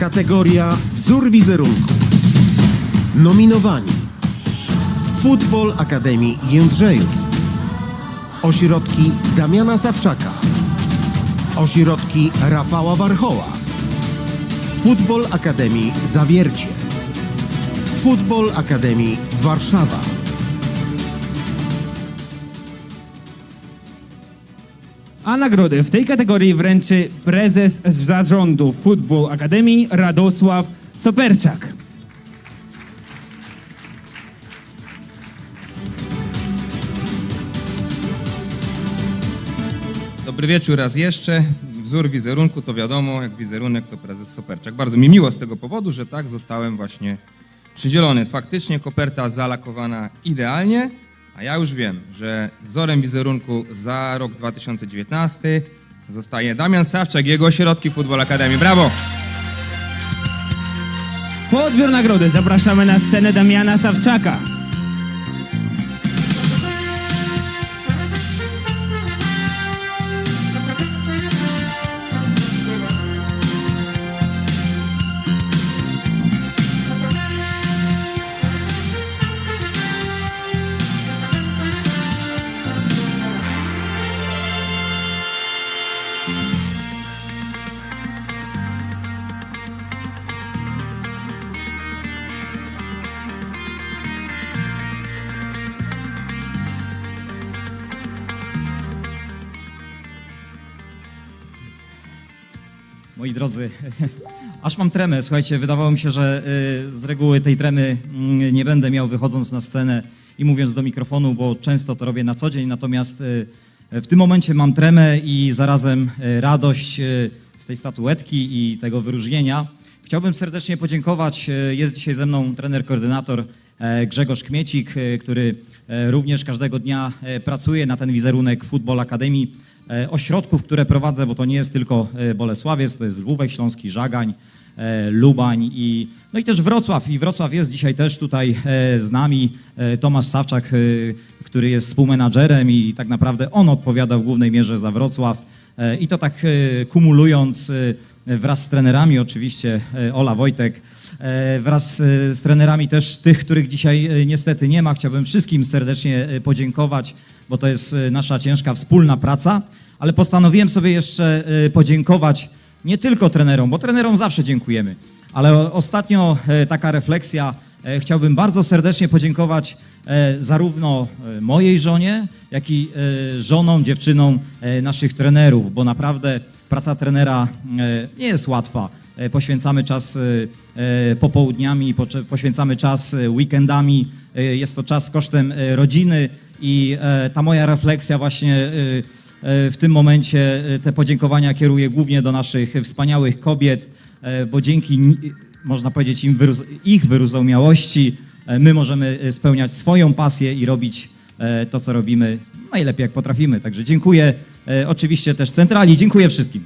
Kategoria Wzór wizerunku. Nominowani. Futbol Akademii Jędrzejów. Ośrodki Damiana Sawczaka. Ośrodki Rafała Warchoła. Futbol Akademii Zawiercie. Futbol Akademii Warszawa A nagrody w tej kategorii wręczy prezes zarządu Football Akademii Radosław Soperczak. Dobry wieczór raz jeszcze. Wzór wizerunku to wiadomo, jak wizerunek to prezes Soperczak. Bardzo mi miło z tego powodu, że tak zostałem właśnie przydzielony. Faktycznie koperta zalakowana idealnie, a ja już wiem, że wzorem wizerunku za rok 2019 zostaje Damian Sawczak jego ośrodki Futbol Akademii. Brawo! Po odbiór nagrody zapraszamy na scenę Damiana Sawczaka. Moi drodzy, aż mam tremę. Słuchajcie, wydawało mi się, że y, z reguły tej tremy mm, nie będę miał wychodząc na scenę i mówiąc do mikrofonu, bo często to robię na co dzień. Natomiast y, w tym momencie mam tremę i zarazem y, radość z tej statuetki i tego wyróżnienia. Chciałbym serdecznie podziękować. Jest dzisiaj ze mną trener koordynator e, Grzegorz Kmiecik, który e, również każdego dnia e, pracuje na ten wizerunek Football Akademii ośrodków, które prowadzę, bo to nie jest tylko e, Bolesławiec, to jest Lwówek Śląski, Żagań, e, Lubań i, no i też Wrocław. I Wrocław jest dzisiaj też tutaj e, z nami. E, Tomasz Sawczak, e, który jest współmenadżerem i tak naprawdę on odpowiada w głównej mierze za Wrocław. E, I to tak e, kumulując e, wraz z trenerami oczywiście Ola Wojtek, wraz z trenerami też tych, których dzisiaj niestety nie ma. Chciałbym wszystkim serdecznie podziękować, bo to jest nasza ciężka wspólna praca, ale postanowiłem sobie jeszcze podziękować nie tylko trenerom, bo trenerom zawsze dziękujemy, ale ostatnio taka refleksja. E, Chciałbym bardzo serdecznie podziękować e, zarówno e, mojej żonie, jak i żonom, dziewczynom naszych trenerów, bo naprawdę praca trenera nie jest łatwa. Poświęcamy czas popołudniami, poświęcamy czas weekendami. Jest to czas kosztem rodziny i ta moja refleksja właśnie w tym momencie te podziękowania kieruję głównie do naszych wspaniałych kobiet, bo dzięki można powiedzieć im wyroz- ich wyrozumiałości e, my możemy e, spełniać swoją pasję i robić e, to, co robimy najlepiej jak potrafimy. Także dziękuję oczywiście też centrali, dziękuję wszystkim.